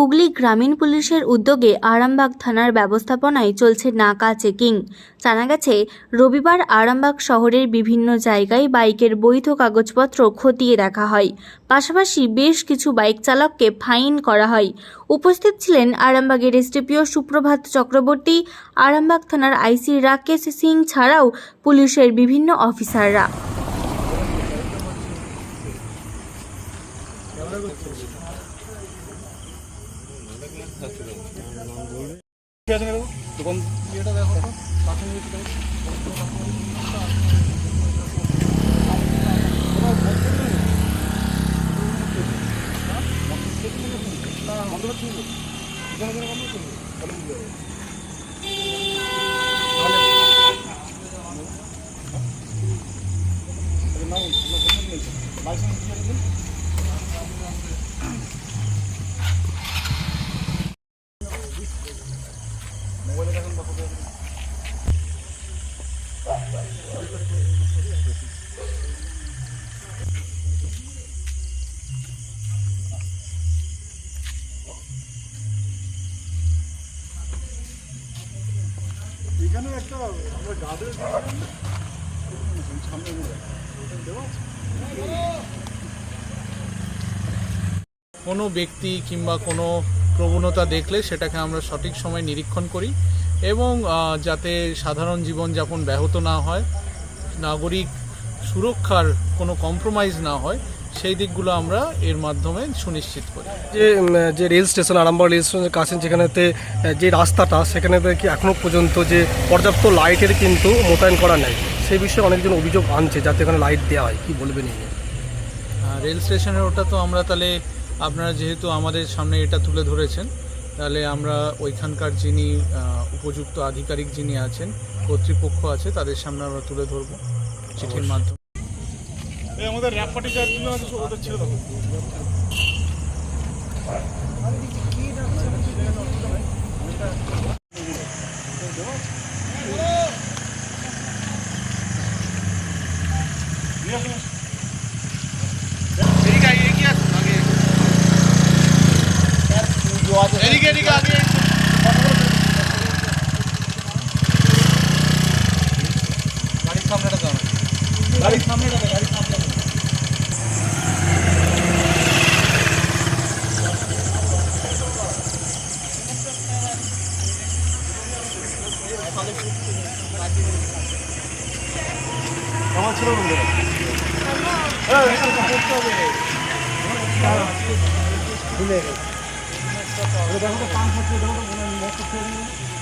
হুগলি গ্রামীণ পুলিশের উদ্যোগে আরামবাগ থানার ব্যবস্থাপনায় চলছে নাকা চেকিং। জানা গেছে, রবিবার আরামবাগ শহরের বিভিন্ন জায়গায় বাইকের বৈধ কাগজপত্র খতিয়ে দেখা হয়। পাশাপাশি বেশ কিছু বাইক চালককে ফাইন করা হয়। উপস্থিত ছিলেন আরামবাগের এসডিপিও সুপ্রভাত চক্রবর্তী, আরামবাগ থানার আইসি রাকেশ সিং ছাড়াও পুলিশের বিভিন্ন অফিসাররা। ঠিক আছে দেখো দোকান ইয়েটা দেখো তো পাশে নিয়ে দেখো কোনো ব্যক্তি কিংবা কোনো প্রবণতা দেখলে সেটাকে আমরা সঠিক সময় নিরীক্ষণ করি। এবং যাতে সাধারণ জীবনযাপন ব্যাহত না হয় নাগরিক সুরক্ষার কোনো কম্প্রোমাইজ না হয় সেই দিকগুলো আমরা এর মাধ্যমে সুনিশ্চিত করি। যে যে রেল স্টেশন আরামবাগ রেল স্টেশনের কাছে যেখানেতে যে রাস্তাটা সেখানে কি এখনও পর্যন্ত যে পর্যাপ্ত লাইটের কিন্তু মোতায়েন করা নেই? সেই বিষয়ে অনেকজন অভিযোগ আনছে যাতে এখানে লাইট দেওয়া হয় কী বলবেন এই রেল স্টেশনের ওটা তো আমরা তাহলে আপনারা যেহেতু আমাদের সামনে এটা তুলে ধরেছেন তাহলে আমরা ওইখানকার যিনি উপযুক্ত আধিকারিক যিনি আছেন কর্তৃপক্ষ আছে তাদের সামনে আমরা তুলে ধরবো চিঠির মাধ্যমে। এই আমাদের র্যাপ পার্টি যার জন্য ওদের ছেড়ে দেবো। এদিকে 영화 틀어놓은 근데 그러다 하고 빵 사치도 하고 먹고 그냥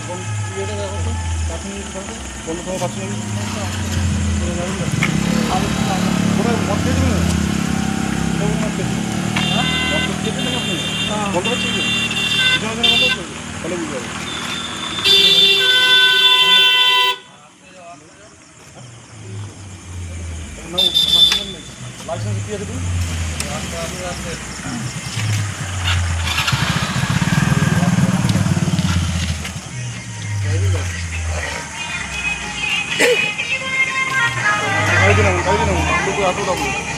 뭔 위에다가 하고 같은 일도 하고 뭘로 같이 그러면 뭐라 못 해주면 조금만 해주면 못 해주면 뭘로 같이 이전에 한번 걸려 보려고 কি আছে তুমি কাইলে না কাইলে না লোক আতো দাও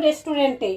রেস্টুরেন্টে